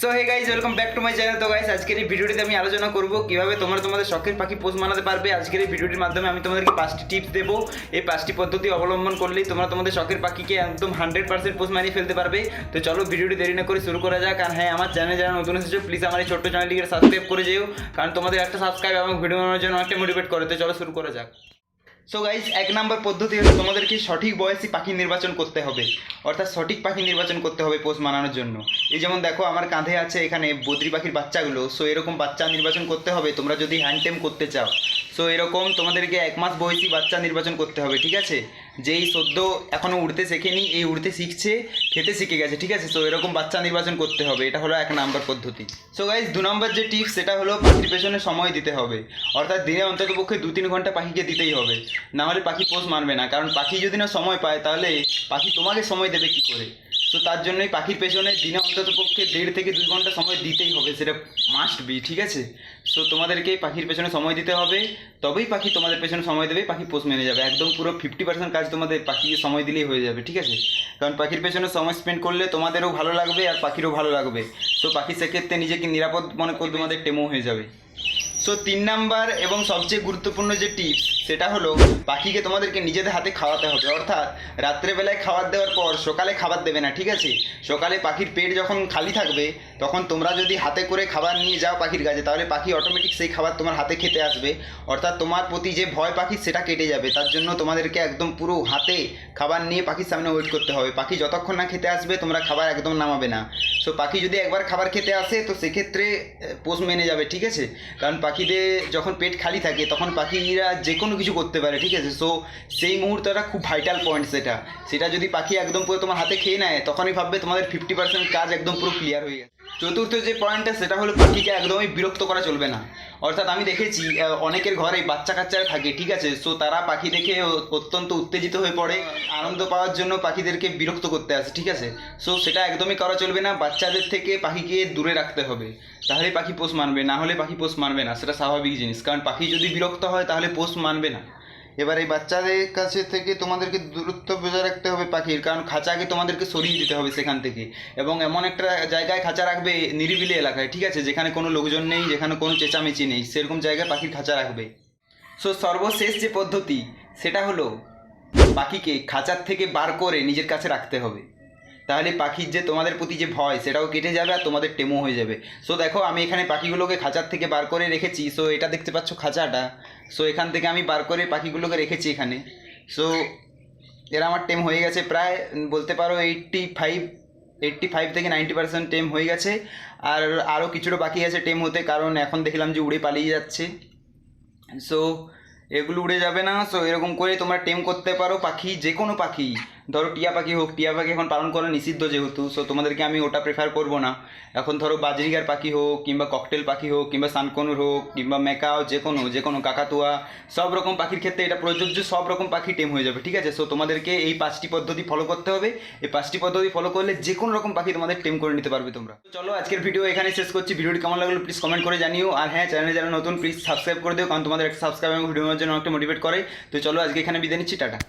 So hey guys welcome back to my channel তো guys আজকের এই ভিডিওটিতে আমি আলোচনা করব কীভাবে তোমরা তোমাদের শখের পাখি পোষ বানাতে পারবে। আজকের এই ভিডিওটির মাধ্যমে আমি তোমাদেরকে পাঁচটি টিপস দেবো। এই পাঁচটি পদ্ধতি অবলম্বন করলেই তোমরা তোমাদের শখের পাখিকে একদম হান্ড্রেড পার্সেন্ট পোষ মানিয়ে ফেলতে পারবে। তো চলো ভিডিওটি দেরি না করে শুরু করা যাক। আর হ্যাঁ আমার চ্যানেল যারা নতুন এসেছ প্লিজ আমার এই ছোট্ট চ্যানেলটিকে সাবস্ক্রাইব করে যেও। কারণ তোমাদের একটা সাবস্ক্রাইব এবং ভিডিও বানানোর জন্য অনেকটা মোটিভেট করে। তো চলো শুরু করা যাক। সো গাইজ এক নম্বর পদ্ধতি হলো তোমাদেরকে সঠিক বয়সী পাখি নির্বাচন করতে হবে। অর্থাৎ সঠিক পাখি নির্বাচন করতে হবে পোষ মানানোর জন্য। এই যেমন দেখো, আমার কাঁধে আছে এখানে বদ্রি পাখির বাচ্চাগুলো। সো এরকম বাচ্চা নির্বাচন করতে হবে, তোমরা যদি হ্যান্ড টেম করতে চাও। সো এরকম তোমাদেরকে এক মাস বয়সী বাচ্চা নির্বাচন করতে হবে, ঠিক আছে? যেই সদ্য এখনও উড়তে শেখেনি, এই উড়তে শিখছে, খেতে শিখে গেছে, ঠিক আছে? সো এরকম বাচ্চা নির্বাচন করতে হবে, এটা হলো এক নাম্বার পদ্ধতি। সো গাইজ দু নম্বর যে টিপস সেটা হলো পাখির পেছনে সময় দিতে হবে। অর্থাৎ দিনে অন্তত পক্ষে দু তিন ঘণ্টা পাখিকে দিতেই হবে। না হলে পাখি পোষ মানবে না, কারণ পাখি যদি না সময় পায়, তাহলে পাখি তোমাকে সময় দেবে কি করে? তো তার জন্যই পাখির পেছনে দিনে অন্তত পক্ষে দেড় থেকে দুই ঘণ্টা সময় দিতেই হবে, সেটা মাস্ট বি ঠিক আছে? সো তোমাদেরকে পাখির পেছনে সময় দিতে হবে। তবেই পাখি তোমাদের পেছনে সময় দেবে, পাখি পোষ মেনে যাবে। একদম পুরো ফিফটি পার্সেন্ট কাজ তোমাদের পাখিকে সময় দিলেই হয়ে যাবে, ঠিক আছে? কারণ পাখির পেছনে সময় স্পেন্ড করলে তোমাদেরও ভালো লাগবে আর পাখিরও ভালো লাগবে। সো পাখি সেক্ষেত্রে নিজেকে নিরাপদ মনে করে তোমাদের টেমো হয়ে যাবে। সো তিন নাম্বার এবং সবচেয়ে গুরুত্বপূর্ণ যে টিপস সেটা হলো পাখিকে তোমাদেরকে নিজেদের হাতে খাওয়াতে হবে। অর্থাৎ রাত্রেবেলায় খাবার দেওয়ার পর সকালে খাবার দেবে না, ঠিক আছে? সকালে পাখির পেট যখন খালি থাকবে, তখন তোমরা যদি হাতে করে খাবার নিয়ে যাও পাখির কাছে, তাহলে পাখি অটোমেটিক সেই খাবার তোমার হাতে খেতে আসবে। অর্থাৎ তোমার প্রতি যে ভয় পাখি, সেটা কেটে যাবে। তার জন্য তোমাদেরকে একদম পুরো হাতে খাবার নিয়ে পাখির সামনে ওয়েট করতে হবে। পাখি যতক্ষণ না খেতে আসবে, তোমরা খাবার একদম নামাবে না। সো পাখি যদি একবার খাবার খেতে আসে, তো সেক্ষেত্রে পোষ মেনে যাবে, ঠিক আছে? কারণ পাখিদের যখন পেট খালি থাকে, তখন পাখিরা যে কোনো কিছু করতে পারে, ঠিক আছে? সো সেই মুহূর্তটা খুব ভাইটাল পয়েন্ট সেটা। সেটা যদি পাখি একদম পুরো তোমার হাতে খেয়ে নেয়, তখনই ভাববে তোমাদের ফিফটি পার্সেন্ট কাজ একদম পুরো ক্লিয়ার হয়ে গেছে। চতুর্থ যে পয়েন্টটা সেটা হলো পাখিকে একদমই বিরক্ত করা চলবে না। অর্থাৎ আমি দেখেছি অনেকের ঘরে বাচ্চা কাচ্চারা থাকে, ঠিক আছে? সো তারা পাখি দেখে অত্যন্ত উত্তেজিত হয়ে পড়ে, আনন্দ পাওয়ার জন্য পাখিদেরকে বিরক্ত করতে আসে, ঠিক আছে? সো সেটা একদমই করা চলবে না, বাচ্চাদের থেকে পাখিকে দূরে রাখতে হবে। তাহলে পাখি পোষ মানবে, না হলে পাখি পোষ মানবে না, সেটা স্বাভাবিক জিনিস। কারণ পাখি যদি বিরক্ত হয়, তাহলে পোষ মানবে না। এবার এই বাচ্চাদের কাছে থেকে তোমাদেরকে দূরত্ব বজায় রাখতে হবে পাখির, কারণ খাঁচাকে তোমাদেরকে সরিয়ে দিতে হবে সেখান থেকে। এবং এমন একটা জায়গায় খাঁচা রাখবে নিরিবিলি এলাকায়, ঠিক আছে? যেখানে কোনো লোকজন নেই, যেখানে কোনো চেঁচামেচি নেই, সেরকম জায়গায় পাখির খাঁচা রাখবে। সো সর্বশেষ যে পদ্ধতি, সেটা হলো পাখিকে খাঁচার থেকে বার করে নিজের কাছে রাখতে হবে। তাহলে পাখির যে তোমাদের প্রতি যে ভয়, সেটাও কেটে যাবে আর তোমাদের টেমো হয়ে যাবে। সো দেখো, আমি এখানে পাখিগুলোকে খাঁচার থেকে বার করে রেখেছি। সো এটা দেখতে পাচ্ছ খাঁচাটা। সো এখান থেকে আমি বার করে পাখিগুলোকে রেখেছি এখানে। সো এরা আমার টেম হয়ে গেছে প্রায় বলতে পারো এইট্টি ফাইভ এইট্টি ফাইভ থেকে নাইনটি পার্সেন্ট টেম হয়ে গেছে। আর আরও কিছুটা বাকি আছে টেম হতে, কারণ এখন দেখলাম যে উড়ে পালিয়ে যাচ্ছে। সো এগুলো উড়ে যাবে না। সো এরকম করে তোমরা টেম করতে পারো, পাখি যে কোনো পাখি। ধরো টিয়া পাখি হোক টিয়া পাখি এখন পালন করা নিষিদ্ধ যেহেতু সো তোমাদেরকে আমি ওটা প্রেফার করব না। এখন ধরো বাজরিগার পাখি হোক, কিংবা ককটেল পাখি হোক, কিংবা সানকনুর হোক, কিংবা মেকাও যে কোনো যে কোনো কাকাতুয়া, সব রকম পাখির ক্ষেত্রে এটা প্রযোজ্য, সব রকম পাখি টেম হয়ে যাবে, ঠিক আছে? সো তোমাদেরকে এই পাঁচটি পদ্ধতি ফলো করতে হবে। এই পাঁচটি পদ্ধতি ফলো করলে যে কোনো রকম পাখি তোমাদের টেম করে নিতে পারবে তোমরা। চলো আজকের ভিডিও এখানে শেষ করছি। ভিডিওটি কেমন লাগল প্লিজ কমেন্ট করে জানিও। আর হ্যাঁ চ্যানেলে যারা নতুন প্লিজ সাবস্ক্রাইব করে দিও, কারণ তোমাদের একটা সাবস্ক্রাইব এবং ভিডিওর জন্য অনেকটা মোটিভেট করে। তো চলো আজকে এখানে বিদায় নিচ্ছি, টাটা।